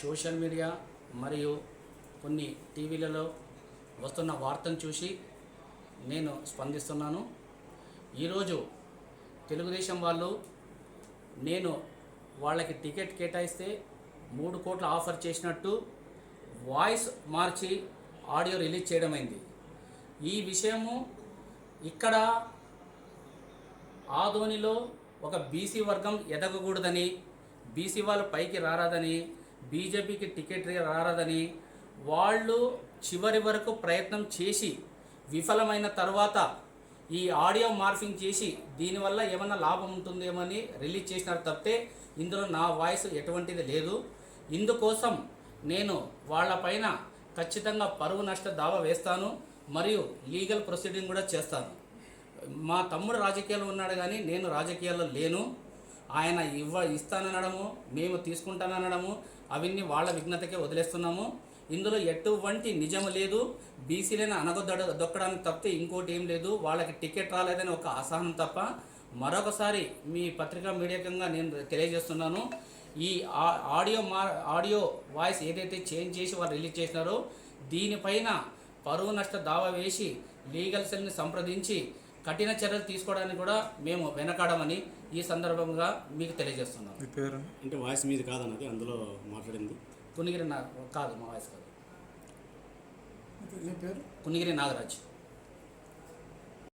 Social media మరియు కొన్ని టీవీలలో వస్తున్న వార్తను చూసి నేను స్పందిస్తున్నాను. ఈరోజు తెలుగుదేశం వాళ్ళు నేను వాళ్ళకి టికెట్ కేటాయిస్తే మూడు కోట్ల ఆఫర్ చేసినట్టు వాయిస్ మార్చి ఆడియో రిలీజ్ చేయడమైంది. ఈ విషయము ఇక్కడ ఆదోనిలో ఒక బీసీ వర్గం ఎదగకూడదని బీసీ వాళ్ళు పైకి రారాదని బీజేపీకి టికెట్ రారదని వాళ్ళు చివరి వరకు ప్రయత్నం చేసి విఫలమైన తర్వాత ఈ ఆడియో మార్ఫింగ్ చేసి దీనివల్ల ఏమన్నా లాభం ఉంటుందేమని రిలీజ్ చేసినారు తప్పితే ఇందులో నా వాయిస్ ఎటువంటిది లేదు. ఇందుకోసం నేను వాళ్ళపైన ఖచ్చితంగా పరువు నష్ట దావా వేస్తాను మరియు లీగల్ ప్రొసీడింగ్ కూడా చేస్తాను. మా తమ్ముడు రాజకీయాల్లో ఉన్నాడు కానీ నేను రాజకీయాల్లో లేను. ఆయన ఇవ్వ ఇస్తాననడము మేము తీసుకుంటాననడము అవన్నీ వాళ్ళ విఘ్నతకే వదిలేస్తున్నాము. ఇందులో ఎటువంటి నిజం లేదు. బీసీలను అనగొద్ద దొక్కడానికి తప్పితే ఇంకోటి ఏం లేదు. వాళ్ళకి టికెట్ రాలేదని ఒక అసహనం తప్ప మరొకసారి మీ పత్రికా మీడియాకంగా నేను తెలియజేస్తున్నాను. ఈ ఆడియో మా ఆడియో వాయిస్ ఏదైతే చేంజ్ చేసి వాళ్ళు రిలీజ్ చేసినారో దీనిపైన పరువు నష్ట దావా వేసి లీగల్ సెల్ని సంప్రదించి కఠిన చర్యలు తీసుకోవడానికి కూడా మేము వెనకాడమని ఈ సందర్భంగా మీకు తెలియజేస్తున్నాం. మీ పేరు? అంటే వాయిస్ మీది కాదన్నది అందులో మాట్లాడింది. కునిగిరి నా కాదు మా వాయిస్ కాదు. పేరు? కునిగిరి నాగరాజ్.